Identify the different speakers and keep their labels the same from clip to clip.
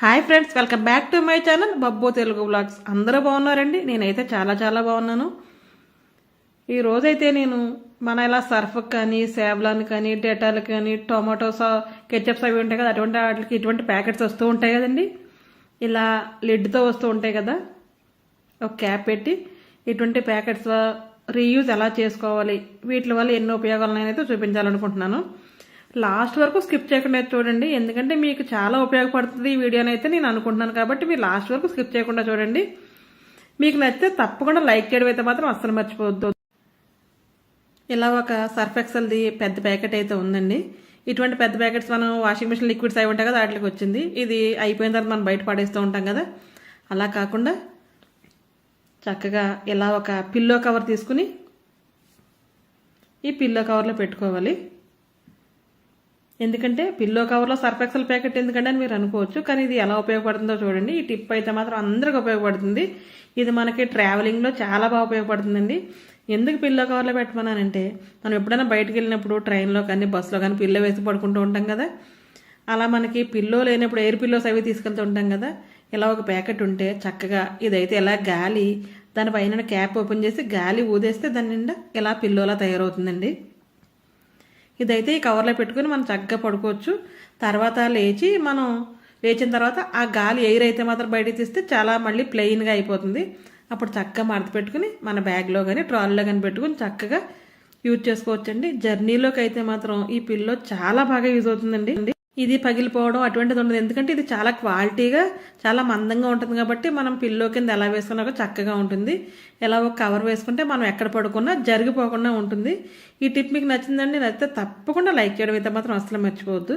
Speaker 1: Hi friends welcome back to my channel Babbo Telugu blogs అందరూ బాగున్నారండి? నేనైతే చాలా చాలా బాగున్నాను. ఈ రోజైతే నేను మన ఇలా సర్ఫ్ కానీ సేవ్లాన్ కానీ డెటాల్ కానీ టొమాటో సా కెచప్స్ అవి ఉంటాయి కదా అటువంటి వాటికి ఇటువంటి ప్యాకెట్స్ వస్తూ ఉంటాయి కదండి. ఇలా లిడ్తో వస్తూ ఉంటాయి కదా ఒక క్యాప్ పెట్టి ఇటువంటి ప్యాకెట్స్ రీయూజ్ ఎలా చేసుకోవాలి వీటి వల్ల ఎన్నో ఉపయోగాలు నేనైతే చూపించాలనుకుంటున్నాను. లాస్ట్ వరకు స్కిప్ చేయకుండా చూడండి. ఎందుకంటే మీకు చాలా ఉపయోగపడుతుంది ఈ వీడియోని అయితే నేను అనుకుంటున్నాను కాబట్టి మీరు లాస్ట్ వరకు స్కిప్ చేయకుండా చూడండి. మీకు నచ్చితే తప్పకుండా లైక్ చేయడం అయితే మాత్రం అస్సలు మర్చిపోవద్దు. ఇలా ఒక సర్ఫ్ ఎక్సెల్ది పెద్ద ప్యాకెట్ అయితే ఉందండి. ఇటువంటి పెద్ద ప్యాకెట్స్ మనం వాషింగ్ మిషన్ లిక్విడ్స్ అయి ఉంటాయి కదా వాటికి వచ్చింది. ఇది అయిపోయిన తర్వాత మనం బయట పడేస్తూ ఉంటాం కదా. అలా కాకుండా చక్కగా ఇలా ఒక పిల్లో కవర్ తీసుకుని ఈ పిల్లో కవర్లో పెట్టుకోవాలి. ఎందుకంటే పిల్లో కవర్లో సర్ఫ్ ఎక్సెల్ ప్యాకెట్ ఎందుకంటే అని మీరు అనుకోవచ్చు కానీ ఇది ఎలా ఉపయోగపడుతుందో చూడండి. ఈ టిప్ అయితే మాత్రం అందరికి ఉపయోగపడుతుంది. ఇది మనకి ట్రావెలింగ్లో చాలా బాగా ఉపయోగపడుతుందండి. ఎందుకు పిల్లో కవర్లో పెట్టమన్నానంటే మనం ఎప్పుడైనా బయటకు వెళ్ళినప్పుడు ట్రైన్లో కానీ బస్సులో కానీ పిల్లో వేసి పడుకుంటూ ఉంటాం కదా. అలా మనకి పిల్లో లేనప్పుడు ఎయిర్ పిల్లోస్ అవి తీసుకెళ్తూ ఉంటాం కదా. ఇలా ఒక ప్యాకెట్ ఉంటే చక్కగా ఇదైతే ఇలా గాలి దానిపైన క్యాప్ ఓపెన్ చేసి గాలి ఊదేస్తే దాని నిండా ఇలా పిల్లోలా తయారవుతుందండి. ఇదైతే ఈ కవర్లో పెట్టుకుని మనం చక్కగా పడుకోవచ్చు. తర్వాత లేచి మనం లేచిన తర్వాత ఆ గాలి ఎయిర్ అయితే మాత్రం బయటకు తీస్తే చాలా మళ్ళీ ప్లెయిన్గా అయిపోతుంది. అప్పుడు చక్కగా మడత పెట్టుకుని మన బ్యాగ్లో కానీ ట్రాలీలో కానీ పెట్టుకుని చక్కగా యూజ్ చేసుకోవచ్చండి. జర్నీలోకి అయితే మాత్రం ఈ పిల్లో చాలా బాగా యూజ్ అవుతుందండి. ఇది పగిలిపోవడం అటువంటిది ఉండదు. ఎందుకంటే ఇది చాలా క్వాలిటీగా చాలా మందంగా ఉంటుంది కాబట్టి మనం పిల్లో కింద ఎలా వేసుకున్నా చక్కగా ఉంటుంది. ఎలా ఒక కవర్ వేసుకుంటే మనం ఎక్కడ పడుకున్నా జరిగిపోకుండా ఉంటుంది. ఈ టిప్ మీకు నచ్చిందండి నచ్చితే తప్పకుండా లైక్ చేయడం అయితే మాత్రం అసలు మర్చిపోవద్దు.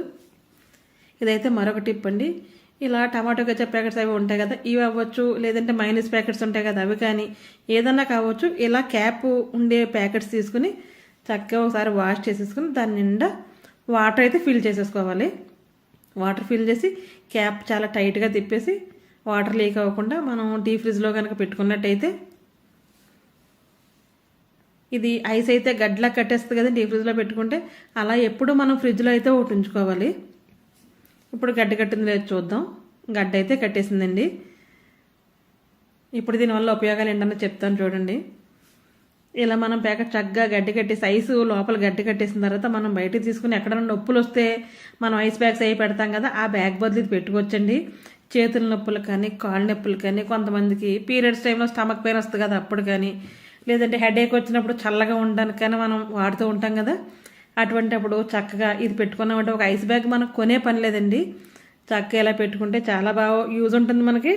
Speaker 1: ఇదైతే మరొక టిప్ అండి. ఇలా టమాటో గచ్చ ప్యాకెట్స్ అవి ఉంటాయి కదా ఇవి అవ్వచ్చు లేదంటే మైనస్ ప్యాకెట్స్ ఉంటాయి కదా అవి కానీ ఏదన్నా కావచ్చు ఇలా క్యాప్ ఉండే ప్యాకెట్స్ తీసుకుని చక్కగా ఒకసారి వాష్ చేసేసుకుని దాని నిండా వాటర్ అయితే ఫిల్ చేసేసుకోవాలి. వాటర్ ఫిల్ చేసి క్యాప్ చాలా టైట్గా తిప్పేసి వాటర్ లీక్ అవ్వకుండా మనం డీ ఫ్రిడ్జ్లో కనుక పెట్టుకున్నట్టయితే ఇది ఐస్ అయితే గడ్డలా కట్టేస్తుంది కదా డీ ఫ్రిడ్జ్లో పెట్టుకుంటే అలా ఎప్పుడు మనం ఫ్రిడ్జ్లో అయితే ఒకటి ఉంచుకోవాలి. ఇప్పుడు గడ్డ కట్టింది లేదు చూద్దాం. గడ్డ అయితే కట్టేసిందండి. ఇప్పుడు దీనివల్ల ఉపయోగాలు ఏంటన్నా చెప్తాను చూడండి. ఇలా మనం ప్యాకెట్ చక్కగా గడ్డి కట్టేసి ఐస్ లోపల గడ్డి కట్టేసిన తర్వాత మనం బయటకు తీసుకుని ఎక్కడైనా నొప్పులు వస్తే మనం ఐస్ బ్యాగ్స్ అవి పెడతాం కదా ఆ బ్యాగ్ బదులు ఇది పెట్టుకోవచ్చండి. చేతుల నొప్పులు కానీ కాళ్ళ నొప్పులు కానీ కొంతమందికి పీరియడ్స్ టైంలో స్టమక్ పెయిన్ వస్తుంది కదా అప్పుడు కానీ. లేదంటే హెడేక్ వచ్చినప్పుడు చల్లగా ఉండడానికి కానీ మనం వాడుతూ ఉంటాం కదా. అటువంటి అప్పుడు చక్కగా ఇది పెట్టుకున్నామంటే ఒక ఐస్ బ్యాగ్ మనం కొనే పని లేదండి. చక్కగా ఇలా పెట్టుకుంటే చాలా బాగా యూజ్ ఉంటుంది మనకి.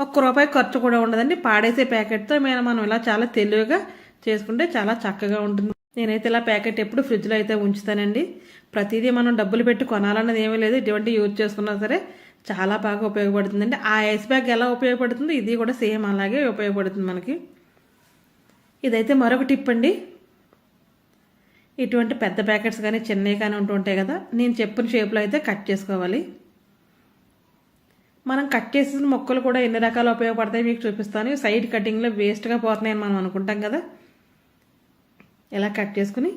Speaker 1: ఒక్క రూపాయి ఖర్చు కూడా ఉండదండి. పాడేసే ప్యాకెట్తో మేము మనం ఇలా చాలా తెలివిగా చేసుకుంటే చాలా చక్కగా ఉంటుంది. నేనైతే ఇలా ప్యాకెట్ ఎప్పుడు ఫ్రిడ్జ్లో అయితే ఉంచుతానండి. ప్రతిదీ మనం డబ్బులు పెట్టి కొనాలన్నది ఏమీ లేదు. ఇటువంటి యూజ్ చేసుకున్నా సరే చాలా బాగా ఉపయోగపడుతుందండి. ఆ ఐస్ బ్యాగ్ ఎలా ఉపయోగపడుతుంది ఇది కూడా సేమ్ అలాగే ఉపయోగపడుతుంది మనకి. ఇదైతే మరొక టిప్ అండి. ఇటువంటి పెద్ద ప్యాకెట్స్ కానీ చిన్నవి కానీ ఉంటూ ఉంటాయి కదా నేను చెప్పిన షేప్లో అయితే కట్ చేసుకోవాలి. మనం కట్ చేసిన మొక్కలు కూడా ఎన్ని రకాలు ఉపయోగపడతాయి మీకు చూపిస్తాను. సైడ్ కటింగ్లో వేస్ట్గా పోతున్నాయని మనం అనుకుంటాం కదా. ఇలా కట్ చేసుకుని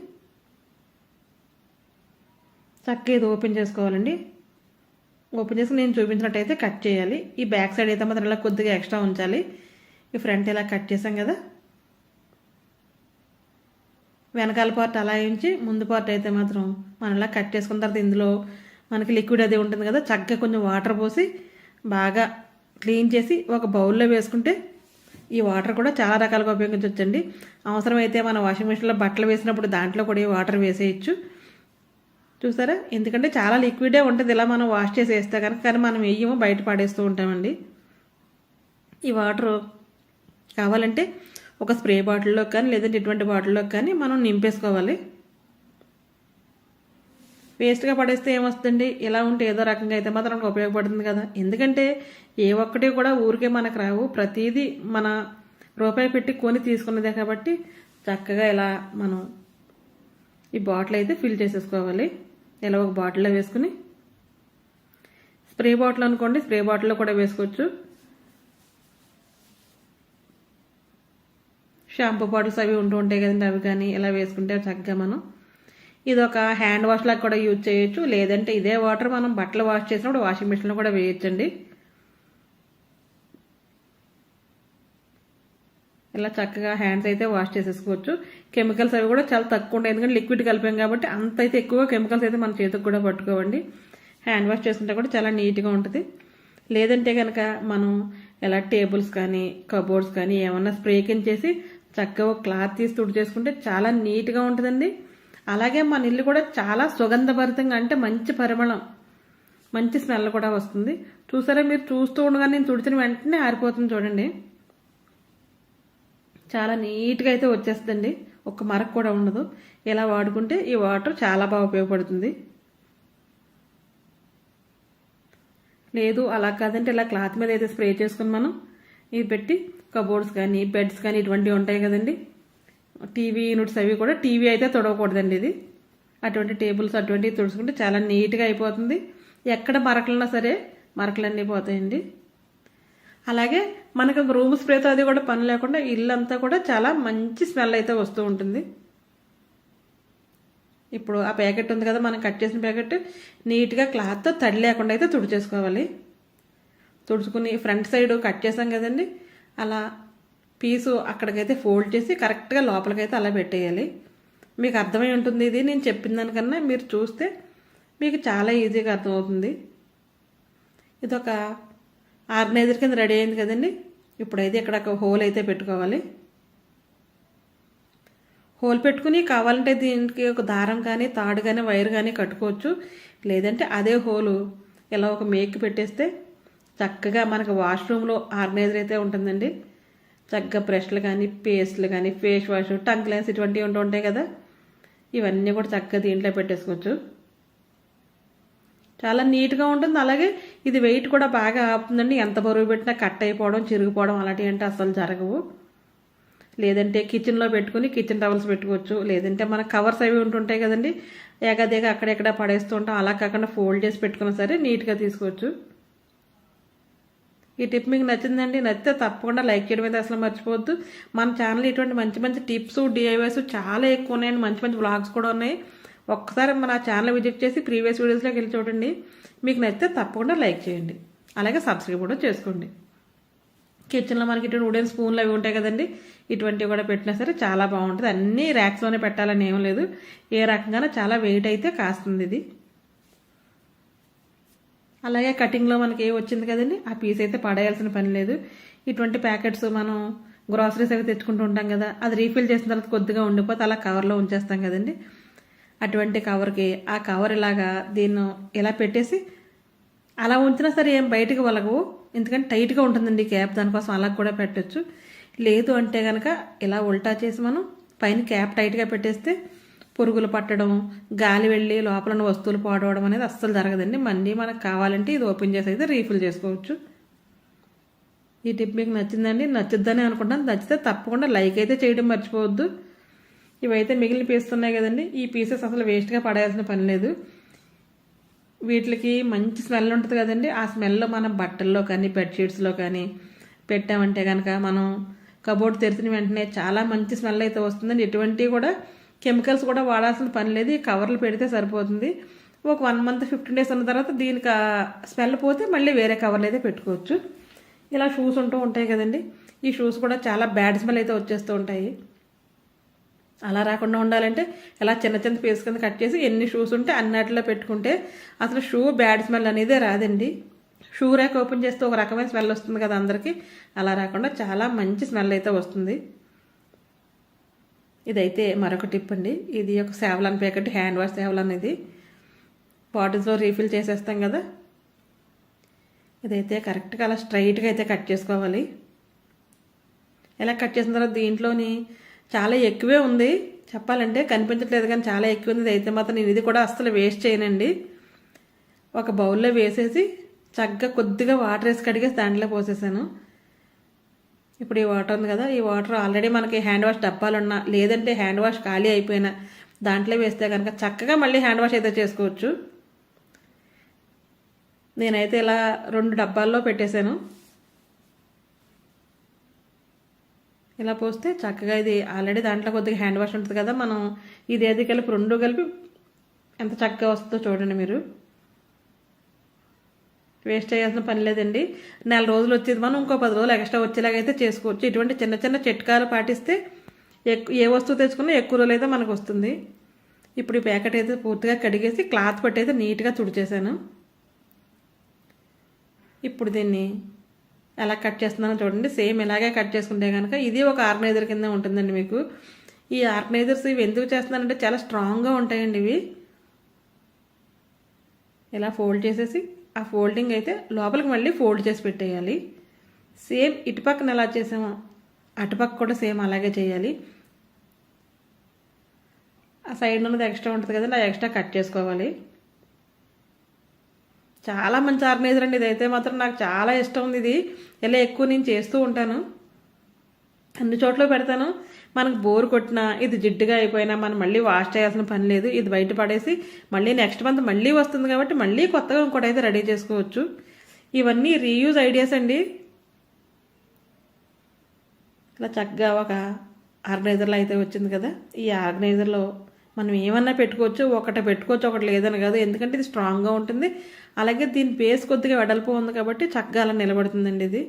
Speaker 1: చక్కగా ఇది ఓపెన్ చేసుకోవాలండి. ఓపెన్ చేసుకుని నేను చూపించినట్టయితే కట్ చేయాలి. ఈ బ్యాక్ సైడ్ అయితే మాత్రం ఇలా కొద్దిగా ఎక్స్ట్రా ఉంచాలి. ఈ ఫ్రంట్ ఇలా కట్ చేసాం కదా. వెనకాల పార్ట్ అలా ఉంచి ముందు పార్ట్ అయితే మాత్రం మనం ఇలా కట్ చేసుకున్న తర్వాత ఇందులో మనకి లిక్విడ్ అది ఉంటుంది కదా చక్కగా కొంచెం వాటర్ పోసి బాగా క్లీన్ చేసి ఒక బౌల్లో వేసుకుంటే ఈ వాటర్ కూడా చాలా రకాలుగా ఉపయోగించవచ్చండి. అవసరమైతే మన వాషింగ్ మిషన్లో బట్టలు వేసినప్పుడు దాంట్లో కూడా ఈ వాటర్ వేసేయచ్చు. చూసారా? ఎందుకంటే చాలా లిక్విడే ఉంటుంది. ఇలా మనం వాష్ చేసి వేస్తే కనుక కానీ మనం వేయము బయట పడేస్తూ ఉంటామండి. ఈ వాటర్ కావాలంటే ఒక స్ప్రే బాటిల్లో కానీ లేదంటే ఇటువంటి బాటిల్లో కానీ మనం నింపేసుకోవాలి. వేస్ట్గా పడేస్తే ఏమొస్తుందండి ఇలా ఉంటే ఏదో రకంగా అయితే మాత్రం మనకు ఉపయోగపడుతుంది కదా. ఎందుకంటే ఏ ఒక్కటి కూడా ఊరికే మనకు రావు. ప్రతిదీ మన రూపాయి పెట్టి కొని తీసుకున్నదే కాబట్టి చక్కగా ఇలా మనం ఈ బాటిల్ అయితే ఫిల్ చేసేసుకోవాలి. ఇలా ఒక బాటిల్లో వేసుకుని స్ప్రే బాటిల్ అనుకోండి స్ప్రే బాటిల్లో కూడా వేసుకోవచ్చు. షాంపూ బాటిల్స్ అవి ఉంటూ ఉంటాయి కదండి అవి కానీ ఇలా వేసుకుంటే చక్కగా మనం ఇది ఒక హ్యాండ్ వాష్ లాగా కూడా యూజ్ చేయొచ్చు. లేదంటే ఇదే వాటర్ మనం బట్టలు వాష్ చేసినప్పుడు వాషింగ్ మిషన్లో కూడా వేయొచ్చండి. ఇలా చక్కగా హ్యాండ్స్ అయితే వాష్ చేసేసుకోవచ్చు. కెమికల్స్ అవి కూడా చాలా తక్కువ ఉంటాయి. ఎందుకంటే లిక్విడ్ కలిపాం కాబట్టి అంత అయితే ఎక్కువ కెమికల్స్ అయితే మన చేతికి కూడా పట్టుకోవండి. హ్యాండ్ వాష్ చేసుకుంటే కూడా చాలా నీట్గా ఉంటుంది. లేదంటే కనుక మనం ఎలా టేబుల్స్ కానీ కబోర్డ్స్ కానీ ఏమన్నా స్ప్రే కింద చేసి చక్కగా క్లాత్ తీసి తుడి చేసుకుంటే చాలా నీట్గా ఉంటుందండి. అలాగే మన ఇల్లు కూడా చాలా సుగంధభరితంగా అంటే మంచి పరిమళం మంచి స్మెల్ కూడా వస్తుంది. చూసారా మీరు చూస్తూ ఉండగా నేను తుడిచిన వెంటనే ఆరిపోతుంది చూడండి. చాలా నీట్గా అయితే వచ్చేస్తుందండి. ఒక్క మరక కూడా ఉండదు. ఇలా వాడుకుంటే ఈ వాటర్ చాలా బాగా ఉపయోగపడుతుంది. లేదు అలా కాదంటే ఇలా క్లాత్ మీద అయితే స్ప్రే చేసుకుని మనం ఇవి పెట్టి కబోర్డ్స్ కానీ బెడ్స్ కానీ ఇటువంటివి ఉంటాయి కదండి. టీవీ యూనిట్స్ అవి కూడా టీవీ అయితే తొడవకూడదండి ఇది. అటువంటి టేబుల్స్ అటువంటివి తుడుచుకుంటే చాలా నీట్గా అయిపోతుంది. ఎక్కడ మరకలున్నా సరే మరకలన్నీ పోతాయండి. అలాగే మనకు రూమ్ స్ప్రేతో అది కూడా పని లేకుండా ఇల్లంతా కూడా చాలా మంచి స్మెల్ అయితే వస్తూ ఉంటుంది. ఇప్పుడు ఆ ప్యాకెట్ ఉంది కదా మనం కట్ చేసిన ప్యాకెట్ నీట్గా క్లాత్తో తడి లేకుండా అయితే తుడిచేసుకోవాలి. తుడుచుకుని ఫ్రంట్ సైడ్ కట్ చేసాం కదండి అలా పీసు అక్కడికైతే ఫోల్డ్ చేసి కరెక్ట్గా లోపలికైతే అలా పెట్టేయాలి. మీకు అర్థమై ఉంటుంది ఇది. నేను చెప్పిన దానికన్నా మీరు చూస్తే మీకు చాలా ఈజీగా అర్థమవుతుంది. ఇది ఒక ఆర్గనైజర్ కింద రెడీ అయింది కదండి. ఇప్పుడైతే ఇక్కడ ఒక హోల్ అయితే పెట్టుకోవాలి. హోల్ పెట్టుకుని కావాలంటే దీనికి ఒక దారం కానీ తాడు కానీ వైర్ కానీ కట్టుకోవచ్చు. లేదంటే అదే హోలు ఇలా ఒక మేక్ పెట్టేస్తే చక్కగా మనకు వాష్రూమ్లో ఆర్గనైజర్ అయితే ఉంటుందండి. చక్కగా బ్రష్లు కానీ పేస్ట్లు కానీ ఫేస్ వాష్ టంక్ లైన్స్ ఇటువంటివి ఉంటూ ఉంటాయి కదా? ఇవన్నీ కూడా చక్కగా దీంట్లో పెట్టేసుకోవచ్చు. చాలా నీట్గా ఉంటుంది. అలాగే ఇది వెయిట్ కూడా బాగా ఆపుతుందండి. ఎంత బరువు పెట్టినా కట్ అయిపోవడం చిరిగిపోవడం అలాంటివి అంటే అసలు జరగవు. లేదంటే కిచెన్లో పెట్టుకుని కిచెన్ టవల్స్ పెట్టుకోవచ్చు. లేదంటే మన కవర్స్ అవి ఉంటుంటాయి కదండి. ఎగదేగ అక్కడెక్కడ పడేస్తూ ఉంటాం. అలా కాకుండా ఫోల్డ్ చేసి పెట్టుకున్నా సరే నీట్గా తీసుకోవచ్చు. ఈ టిప్ మీకు నచ్చిందండి నచ్చితే తప్పకుండా లైక్ చేయడం అయితే అసలు మర్చిపోవద్దు. మన ఛానల్ ఇటువంటి మంచి మంచి టిప్స్ డిఐవైస్ చాలా ఎక్కువ ఉన్నాయండి. మంచి మంచి వ్లాగ్స్ కూడా ఉన్నాయి. ఒక్కసారి మన ఛానల్ విజిట్ చేసి ప్రీవియస్ వీడియోస్లోకి వెళ్ళి చూడండి. మీకు నచ్చితే తప్పకుండా లైక్ చేయండి. అలాగే సబ్స్క్రైబ్ కూడా చేసుకోండి. కిచెన్లో మనకి ఇటువంటి ఉడెన్ స్పూన్లు అవి ఉంటాయి కదండి. ఇటువంటివి కూడా పెట్టినా సరే చాలా బాగుంటుంది. అన్నీ ర్యాక్స్లోనే పెట్టాలని ఏం లేదు. ఏ రకంగానే చాలా వెయిట్ అయితే కాస్తుంది ఇది. అలాగే కటింగ్లో మనకి ఏ వచ్చింది కదండి ఆ పీస్ అయితే పడేయాల్సిన పని లేదు. ఇటువంటి ప్యాకెట్స్ మనం గ్రాసరీస్ అవి తెచ్చుకుంటూ ఉంటాం కదా అది రీఫిల్ చేసిన తర్వాత కొద్దిగా ఉండిపోతే అలా కవర్లో ఉంచేస్తాం కదండి. అటువంటి కవర్కి ఆ కవర్ ఇలాగా దీన్ని ఇలా పెట్టేసి అలా ఉంచినా సరే ఏం బయటకు వలగవు ఎందుకంటే టైట్గా ఉంటుందండి క్యాప్ దానికోసం అలా కూడా పెట్టచ్చు. లేదు అంటే కనుక ఇలా ఉల్టా చేసి మనం పైన క్యాప్ టైట్గా పెట్టేస్తే పురుగులు పట్టడం గాలి వెళ్ళి లోపల ఉన్న వస్తువులు పాడవడం అనేది అస్సలు జరగదండి. మళ్ళీ మనకు కావాలంటే ఇది ఓపెన్ చేసి అయితే రీఫిల్ చేసుకోవచ్చు. ఈ టిప్ మీకు నచ్చిందండి. నచ్చుద్దని అనుకుంటాను నచ్చితే తప్పకుండా లైక్ అయితే చేయడం మర్చిపోవద్దు. ఇవైతే మిగిలిన పీసెస్ ఉన్నాయి కదండి. ఈ పీసెస్ అసలు వేస్ట్గా పడేయాల్సిన పని లేదు. వీటికి మంచి స్మెల్ ఉంటుంది కదండి. ఆ స్మెల్ మనం బట్టల్లో కానీ బెడ్షీట్స్లో కానీ పెట్టామంటే కనుక మనం కబోర్డ్ తెరిచిన వెంటనే చాలా మంచి స్మెల్ అయితే వస్తుందండి. ఎటువంటి కూడా కెమికల్స్ కూడా వాడాల్సిన పని లేదు ఈ కవర్లు పెడితే సరిపోతుంది. ఒక వన్ మంత్ ఫిఫ్టీన్ డేస్ ఉన్న తర్వాత దీనికి స్మెల్ పోతే మళ్ళీ వేరే కవర్లు అయితే పెట్టుకోవచ్చు. ఇలా షూస్ ఉంటూ ఉంటాయి కదండి. ఈ షూస్ కూడా చాలా బ్యాడ్ స్మెల్ అయితే వచ్చేస్తూ ఉంటాయి. అలా రాకుండా ఉండాలంటే ఇలా చిన్న చిన్న పీస్ కింద కట్ చేసి ఎన్ని షూస్ ఉంటే అన్నట్లో పెట్టుకుంటే అసలు షూ బ్యాడ్ స్మెల్ అనేదే రాదండి. షూ ర్యాక్ ఓపెన్ చేస్తే ఒక రకమైన స్మెల్ వస్తుంది కదా అందరికీ. అలా రాకుండా చాలా మంచి స్మెల్ అయితే వస్తుంది. ఇదైతే మరొక టిప్ అండి. ఇది ఒక సేవలాన్ ప్యాకెట్ హ్యాండ్ వాష్ సేవలు ఇది. బాటిల్స్లో రీఫిల్ చేసేస్తాం కదా. ఇదైతే కరెక్ట్గా అలా స్ట్రైట్గా అయితే కట్ చేసుకోవాలి. ఇలా కట్ చేసిన తర్వాత దీంట్లోని చాలా ఎక్కువే ఉంది. చెప్పాలంటే కనిపించట్లేదు కానీ చాలా ఎక్కువ ఉంది. అయితే మాత్రం నేను ఇది కూడా అస్సలు వేస్ట్ చేయనండి. ఒక బౌల్లో వేసేసి చక్కగా కొద్దిగా వాటర్ వేసి కడిగేసి దాంట్లో పోసేసాను. ఇప్పుడు ఈ వాటర్ ఉంది కదా ఈ వాటర్ ఆల్రెడీ మనకి హ్యాండ్ వాష్ డబ్బాలున్నా లేదంటే హ్యాండ్ వాష్ ఖాళీ అయిపోయినా దాంట్లో వేస్తే కనుక చక్కగా మళ్ళీ హ్యాండ్ వాష్ అయితే చేసుకోవచ్చు. నేనైతే ఇలా రెండు డబ్బాల్లో పెట్టేశాను. ఇలా పోస్తే చక్కగా ఇది ఆల్రెడీ దాంట్లో కొద్దిగా హ్యాండ్ వాష్ ఉంటుంది కదా మనం ఇది ఏది కలిపి రెండు కలిపి ఎంత చక్కగా వస్తుందో చూడండి మీరు. వేస్ట్ చేయాల్సిన పని లేదండి. నెల రోజులు వచ్చేది మనం ఇంకో పది రోజులు ఎక్స్ట్రా వచ్చేలాగైతే చేసుకోవచ్చు. ఇటువంటి చిన్న చిన్న చిట్కాలు పాటిస్తే ఏ వస్తువు తెచ్చుకున్నా ఎక్కువ రోజులు అయితే మనకు వస్తుంది. ఇప్పుడు ఈ ప్యాకెట్ అయితే పూర్తిగా కడిగేసి క్లాత్ పట్టి అయితే నీట్గా తుడిచేసాను ఇప్పుడు దీన్ని ఎలా కట్ చేస్తున్నానో చూడండి. సేమ్ ఇలాగే కట్ చేసుకుంటే కనుక ఇది ఒక ఆర్గనైజర్ కింద ఉంటుందండి మీకు. ఈ ఆర్గనైజర్స్ ఇవి ఎందుకు చేస్తున్నానంటే చాలా స్ట్రాంగ్గా ఉంటాయండి ఇవి. ఇలా ఫోల్డ్ చేసేసి ఆ ఫోల్డింగ్ అయితే లోపలికి మళ్ళీ ఫోల్డ్ చేసి పెట్టేయాలి. సేమ్ ఇటుపక్కన ఎలా చేసామో అటుపక్క కూడా సేమ్ అలాగే చేయాలి. ఆ సైడ్ ఉన్నది ఎక్స్ట్రా ఉంటుంది కదండి ఆ ఎక్స్ట్రా కట్ చేసుకోవాలి. చాలా మంచి ఆర్గనైజర్ అండి ఇదైతే మాత్రం. నాకు చాలా ఇష్టం ఉంది ఇది. ఇలా ఎక్కువ నేను చేస్తూ ఉంటాను. అన్ని చోట్ల పెడతాను. మనకు బోర్ కొట్టినా ఇది జిడ్డుగా అయిపోయినా మనం మళ్ళీ వాష్ చేయాల్సిన పని లేదు. ఇది బయట పడేసి మళ్ళీ నెక్స్ట్ మంత్ మళ్ళీ వస్తుంది కాబట్టి మళ్ళీ కొత్తగా ఇంకోటైతే రెడీ చేసుకోవచ్చు. ఇవన్నీ రీయూజ్ ఐడియాస్ అండి. ఇలా చక్కగా ఒక ఆర్గనైజర్లో అయితే వచ్చింది కదా. ఈ ఆర్గనైజర్లో మనం ఏమన్నా పెట్టుకోవచ్చు ఒకటి పెట్టుకోవచ్చు ఒకటి లేదని కాదు. ఎందుకంటే ఇది స్ట్రాంగ్గా ఉంటుంది. అలాగే దీని బేస్ కొద్దిగా వెడల్పు ఉంది కాబట్టి చక్కగా అలా నిలబడుతుందండి ఇది.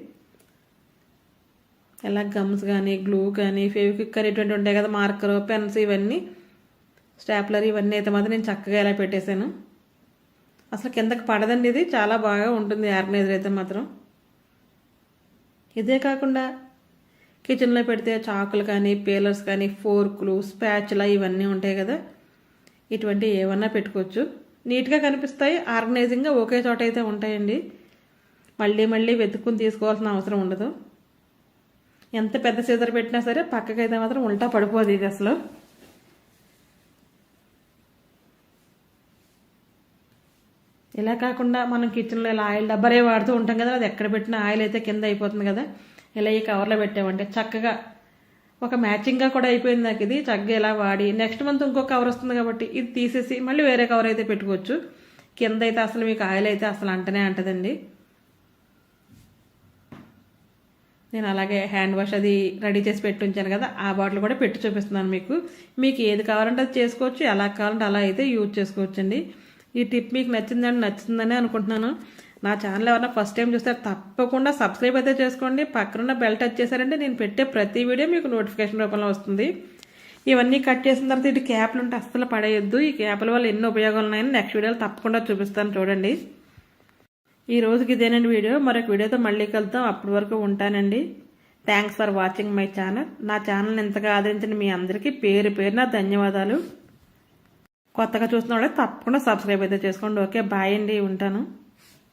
Speaker 1: ఎలా గమ్స్ కానీ గ్లూ కానీ ఫెవిక్విక్ కానీ ఇటువంటి ఉంటాయి కదా మార్కర్ పెన్స్ ఇవన్నీ స్టాప్లర్ ఇవన్నీ అయితే మాత్రం నేను చక్కగా ఇలా పెట్టేశాను. అసలు కిందకి పడదండి ఇది చాలా బాగా ఉంటుంది ఆర్గనైజర్ అయితే మాత్రం. ఇదే కాకుండా కిచెన్లో పెడితే చాకులు కానీ పేలర్స్ కానీ ఫోర్కులు స్పాచ్లా ఇవన్నీ ఉంటాయి కదా ఇటువంటి ఏమన్నా పెట్టుకోవచ్చు. నీట్గా కనిపిస్తాయి ఆర్గనైజింగ్గా ఒకే చోట అయితే ఉంటాయండి. మళ్ళీ మళ్ళీ వెతుక్కుని తీసుకోవాల్సిన అవసరం ఉండదు. ఎంత పెద్ద సీజర్ పెట్టినా సరే పక్కకైతే మాత్రం ఉల్టా పడిపోదు ఇది అసలు. ఇలా కాకుండా మనం కిచెన్లో ఇలా ఆయిల్ డబ్బరే వాడుతూ ఉంటాం కదా అది ఎక్కడ పెట్టినా ఆయిల్ అయితే కింద అయిపోతుంది కదా. ఇలా ఈ కవర్లో పెట్టామంటే చక్కగా ఒక మ్యాచింగ్గా కూడా అయిపోయింది నాకు ఇది. చక్కగా ఇలా వాడి నెక్స్ట్ మంత్ ఇంకో కవర్ వస్తుంది కాబట్టి ఇది తీసేసి మళ్ళీ వేరే కవర్ అయితే పెట్టుకోవచ్చు. కింద అయితే అసలు మీకు ఆయిల్ అయితే అసలు అంటనే అంటదండి. నేను అలాగే హ్యాండ్ వాష్ అది రెడీ చేసి పెట్టి ఉంచాను కదా ఆ బాటిల్ కూడా పెట్టి చూపిస్తున్నాను మీకు. మీకు ఏది కావాలంటే అది చేసుకోవచ్చు ఎలా కావాలంటే అలా అయితే యూజ్ చేసుకోవచ్చండి. ఈ టిప్ మీకు నచ్చిందని నచ్చిందని అనుకుంటున్నాను. నా ఛానల్ ఎవరైనా ఫస్ట్ టైం చూస్తే తప్పకుండా సబ్స్క్రైబ్ అయితే చేసుకోండి. పక్కనున్న బెల్ టచ్ చేశారంటే నేను పెట్టే ప్రతి వీడియో మీకు నోటిఫికేషన్ రూపంలో వస్తుంది. ఇవన్నీ కట్ చేసిన తర్వాత ఇటు క్యాప్లు ఉంటే అస్సలు పడేయొద్దు. ఈ క్యాప్ల వల్ల ఎన్ని ఉపయోగాలు ఉన్నాయని నెక్స్ట్ వీడియోలో తప్పకుండా చూపిస్తాను. చూడండి. ఈ రోజుకి ఇదేనండి వీడియో. మరొక వీడియోతో మళ్ళీ కలుద్దాం. అప్పటి వరకు ఉంటానండి. Thanks for watching my channel నా ఛానల్ని ఎంతగా ఆదరించిన మీ అందరికీ పేరు పేరున ధన్యవాదాలు. కొత్తగా చూస్తున్న వాళ్ళకి తప్పకుండా సబ్స్క్రైబ్ అయితే చేసుకోండి. ఓకే బాయ్ అండి. ఉంటాను.